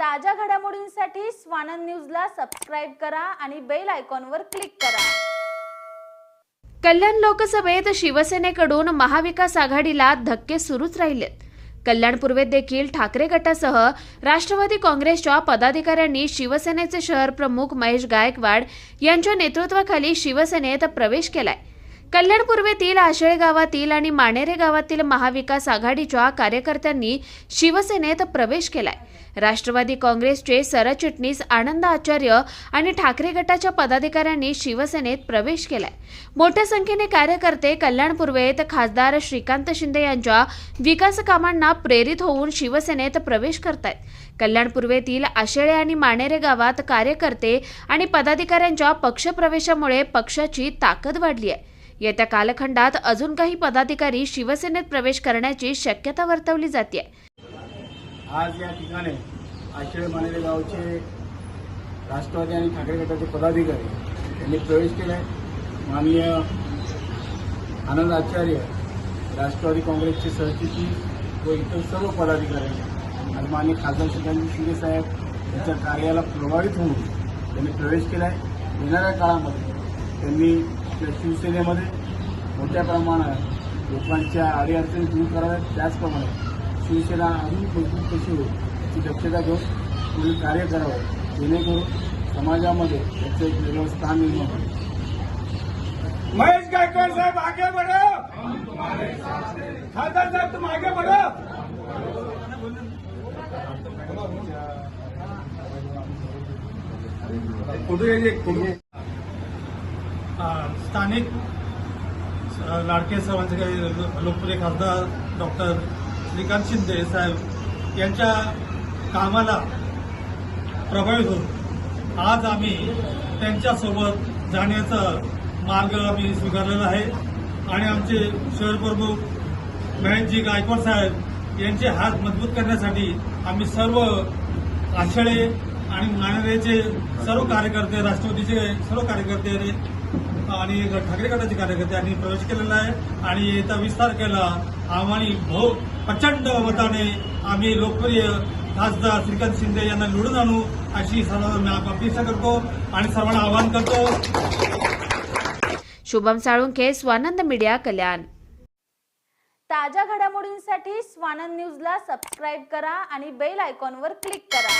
ताज्या घडामोडींसाठी स्वानंद न्यूजला सबस्क्राईब करा आणि बेल आयकॉनवर क्लिक करा. कल्याण लोकसभेत शिवसेनेकडून महाविकास आघाडीला धक्के सुरूच राहिलेत. कल्याण पूर्वेत देखील ठाकरे गटासह राष्ट्रवादी काँग्रेसच्या पदाधिकाऱ्यांनी शिवसेनेचे शहर प्रमुख महेश गायकवाड यांच्या नेतृत्वाखाली शिवसेनेत प्रवेश केलाय. कल्याण पूर्वेतील आशळे गावातील आणि माणेरे गावातील महाविकास आघाडीच्या कार्यकर्त्यांनी शिवसेनेत प्रवेश केलाय. राष्ट्रवादी काँग्रेसचे सरचिटणीस आनंद आचार्य आणि ठाकरे गटाच्या पदाधिकाऱ्यांनी शिवसेनेत प्रवेश केलाय. मोठ्या संख्येने कार्यकर्ते कल्याण पूर्वेत खासदार श्रीकांत शिंदे यांच्या विकास कामांना प्रेरित होऊन शिवसेनेत प्रवेश करतायत. कल्याण पूर्वेतील आशेळे आणि माणेरे गावात कार्यकर्ते आणि पदाधिकाऱ्यांच्या पक्षप्रवेशामुळे पक्षाची ताकद वाढली आहे. येत्या कालखंडात अजून काही पदाधिकारी शिवसेनेत प्रवेश करण्याची शक्यता वर्तवली जाते आज या ठिकाणी आशिळे मानेरे गावचे राष्ट्रवादी आणि ठाकरे गटाचे पदाधिकारी यांनी प्रवेश केला आहे माननीय आनंद आचार्य राष्ट्रवादी काँग्रेसचे सरचिटणीस व इतर सर्व पदाधिकारी आणि माननीय खासदार श्रीकांत शिंदे साहेब यांच्या कार्याला प्रभावित होऊन त्यांनी प्रवेश केला आहे येणाऱ्या काळामध्ये त्यांनी शिवसेनेमध्ये मोठ्या प्रमाणात लोकांच्या अडीअडचणी दूर कराव्यात. त्याचप्रमाणे शिवसेना अजून मजबूत कशी होईल याची दक्षता घेऊन पुढील कार्य करावं जेणेकरून समाजामध्ये त्याचं एक वेगळं स्थान निर्माण होईल. महेश गायकवाड साहेब आगे बढ़ो. खासदार साहब तुम आगे बढ़ो. कुठे स्थानिक लाडके सर्वांचे काही लोकप्रिय खासदार डॉक्टर श्रीकांत शिंदे साहेब यांच्या कामाला प्रभावित होऊन आज आम्ही त्यांच्यासोबत जाण्याचा मार्ग आम्ही स्वीकारलेला आहे. आणि आमचे शहर प्रमुख महेशजी गायकवाड साहेब यांचे हात मजबूत करण्यासाठी आम्ही सर्व आषळे आणि मानेरेचे सर्व कार्यकर्ते राष्ट्रवादीचे सर्व कार्यकर्ते आणि ठाकरे गटाचे कार्यकर्ते यांनी प्रवेश केलेला आहे. आणि येत्या वीस तारखेला आम्ही बहु प्रचंड मताने आम्ही लोकप्रिय खासदार श्रीकांत शिंदे यांना निवडून आणू अशी सर्व मी अपेक्षा करतो आणि सर्वांना आवाहन करतो. शुभम साळुंखे स्वानंद मीडिया कल्याण. ताज्या घडामोडींसाठी स्वानंद न्यूजला सबस्क्राईब करा आणि बेल आयकॉनवर क्लिक करा.